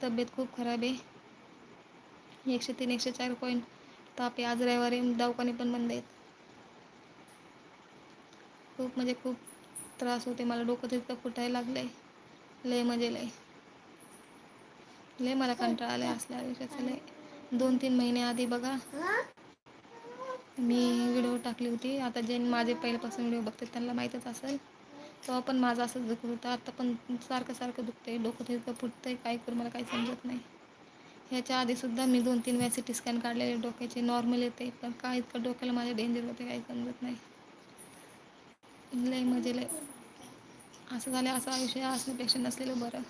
तब्येत खूप खराब आहे. एकशे तीन एकशे चार पॉईंट ताप आहे. आज रविवारी दवाखाने पण बंद आहेत. खूप म्हणजे खूप त्रास होते मला डोकं तितकं फुटायला लागलं आहे लय म्हणजे लय. लय मला कंटाळा आलाय असल्या आयुष्याचा लय. दोन तीन महिने आधी बघा. मी व्हिडिओ टाकली होती. आता जे माझे पहिल्यापासून व्हिडिओ बघते त्यांना माहीतच असेल. तेव्हा पण माझं असंच दुखत होतं. आता पण सारखं सारखं दुखतंय. डोकं तितकं फुटतंय. काय करू? मला काही समजत नाही. ह्याच्या आधीसुद्धा मी दोन तीन वेळा सी टी स्कॅन काढलेले. डोक्याचे नॉर्मल येते. पण काय इतकं डोक्याला माझ्या डेंजर होते काही समजत नाही. लय म्हणजे लय. असं झालं असं आयुष्य असण्यापेक्षा नसलेलं बरं.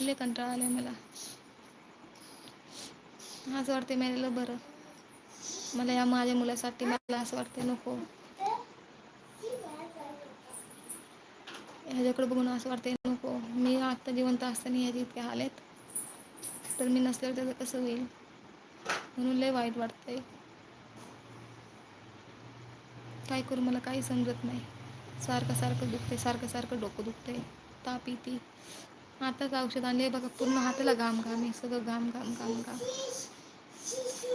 लय कंटाळा आलाय मला. असं वाटते मेलेलं बरं. मला या माझ्या मुलासाठी मला असं वाटतंय नको. ह्याच्याकडे बघून असं वाटतंय नको मी आत्ता जिवंत असताना ह्याचे इतके हाल आहेत तर मी नसल्यावर त्याचं कसं होईल? म्हणून लय वाईट वाटतंय. काय करू मला काही समजत नाही. सारखं सारखं दुखतंय सारखं सारखं डोकं दुखतंय. ताप येती. आताच औषध आणले बघा पूर्ण हाताला घाम घाम आहे सगळं घाम घाम घाम घाम.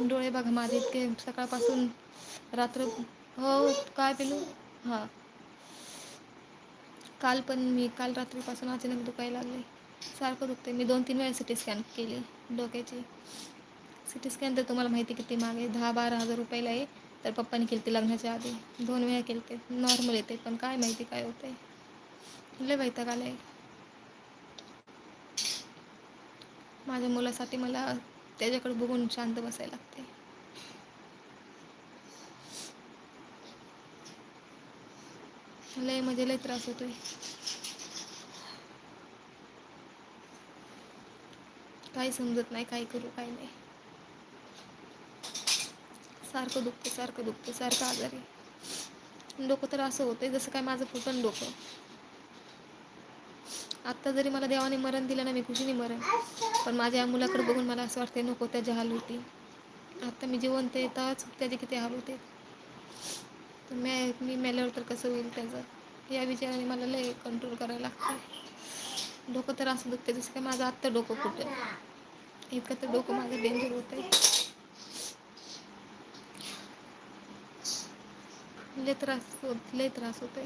डोळे बघा माझे इतके सकाळपासून रात्र हो काय पेलू? हां. काल पण मी काल रात्रीपासून अचानक दुखायला लागले. सारखं दुखते मी दोन तीन वेळा सी टी स्कॅन केली डोक्याची. सी टी स्कॅन तर तुम्हाला माहिती किती मागे दहा बारा हजार रुपयाला आहे. तर पप्पांनी केली ते लग्नाच्या आधी. दोन वेळा केली ते नॉर्मल येते पण काय माहिती काय होते लय वैताग आहे माझ्या मुलासाठी मला त्याच्याकडे बघून शांत बसायला लागते लय म्हणजे लय त्रास होतोय. काही समजत नाही काय करू काय नाही. सारखं दुखतं सारखं दुखतं सारखं आजारी डोकं तर असं होतंय जसं काय माझं फुटन डोकं. आत्ता जरी मला देवाने मरण दिलं ना मी खुशीने मरण पण माझ्या या मुलाकडे बघून मला असं वाटतंय नको त्याची हाल होती आता मी जिवंत येताच त्याचे किती हाल होते तर मी मी मेल्यावर तर कसं होईल त्याचं? या विचाराने मला लय कंट्रोल करायला लागतं डोकं तर असं दुखतंय जसं काय माझं आत्ता डोकं फुटल इतकं तर डोकं माझं डेंजर होतंय. लय त्रास होत लय त्रास होतोय.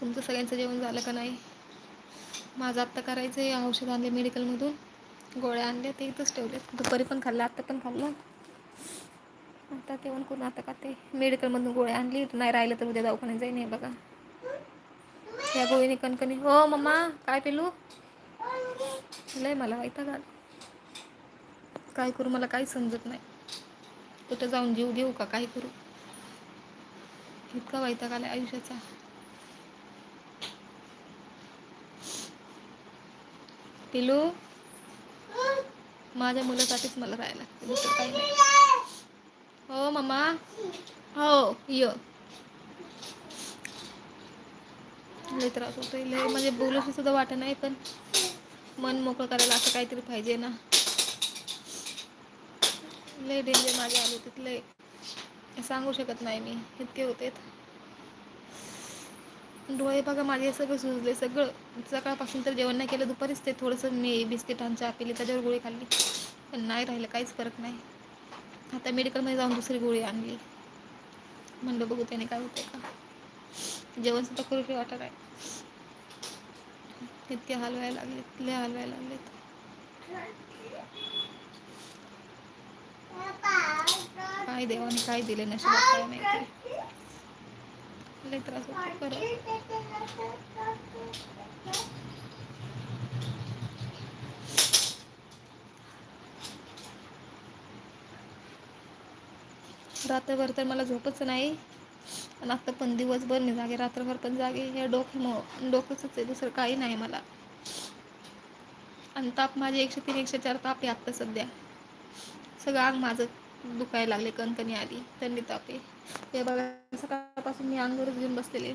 तुमचं सगळ्यांचं जेवण झालं का नाही? माझं आत्ता करायचं आहे औषध आणले मेडिकलमधून गोळ्या आणल्या ते इथंच ठेवलेत दुपारी पण खाल्लं आत्ता पण खाल्लं. आता जेवण करून आता का ते मेडिकलमधून गोळ्या आणली. नाही राहिलं तर उद्या दवाखान्यात जाईन हे बघा. या गोळीने कणकणी. हो मम्मा काय पिलू? लय मला वैताग का काय करू मला काही समजत नाही. कुठं जाऊन जीव घेऊ का काय करू? इतका वैताग आलाय आयुष्याचा. पिलू? माझ्या मुलासाठीच मला राहायला लागते. दुसरं काही नाही. हो मम्मा हो य. लय त्रास होतोय. लय म्हणजे बोलूशी सुद्धा वाटत नाही पण मन मोकळं करायला असं काहीतरी पाहिजे ना. लय डेंजर माझे आले होतेत लय. सांगू शकत नाही मी. इतके होते डोळे बघा माझे सगळं सुजले. सगळं सकाळपासून तर जेवण नाही केलं दुपारीच ते थोडंसं मी बिस्किटांचा पिली त्याच्यावर गोळी खाल्ली. पण नाही राहिलं काहीच फरक नाही. आता मेडिकलमध्ये जाऊन दुसरी गोळी आणली. म्हणलं बघू त्याने काय होतंय का? जेवण सुद्धा करूशी वाटत आहे इतके हाल व्हायला लागलेत लय हाल व्हायला लागलेत. काय देवाने काय दिले नशिबात काय माहिती. लय त्रास होतोय रात्रभर तर मला झोपच नाही. आणि आता पण दिवसभर नाही जागे रात्रभर पण जागे. हे डोक्यामुळं डोकंच आहे दुसरं काही नाही मला. आणि ताप माझे एकशे तीन एकशे चार ताप आहे आत्ता सध्या. सगळं अंग माझं. दुखायला लागले कणकणी आली थंडी तापे हे बघा सकाळपासून मी अंगावरच घेऊन बसलेले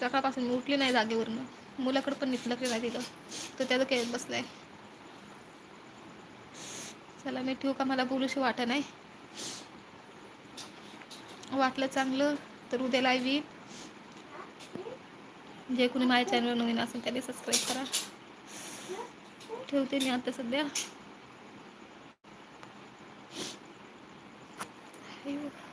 सकाळपासून मी उठले नाही जागेवरनं. मुलाकडं पण नीट नाही दिलं. तर त्याचं खेळत बसलाय. चला मी ठेवू का? मला बोलूशी वाटत नाही. वाटलं चांगलं तर उद्या लाईव्ह येईल. जे कोणी माझ्या चॅनलवर नवीन असेल त्याने सबस्क्राईब करा. ठेवते मी आता सध्या. Hey.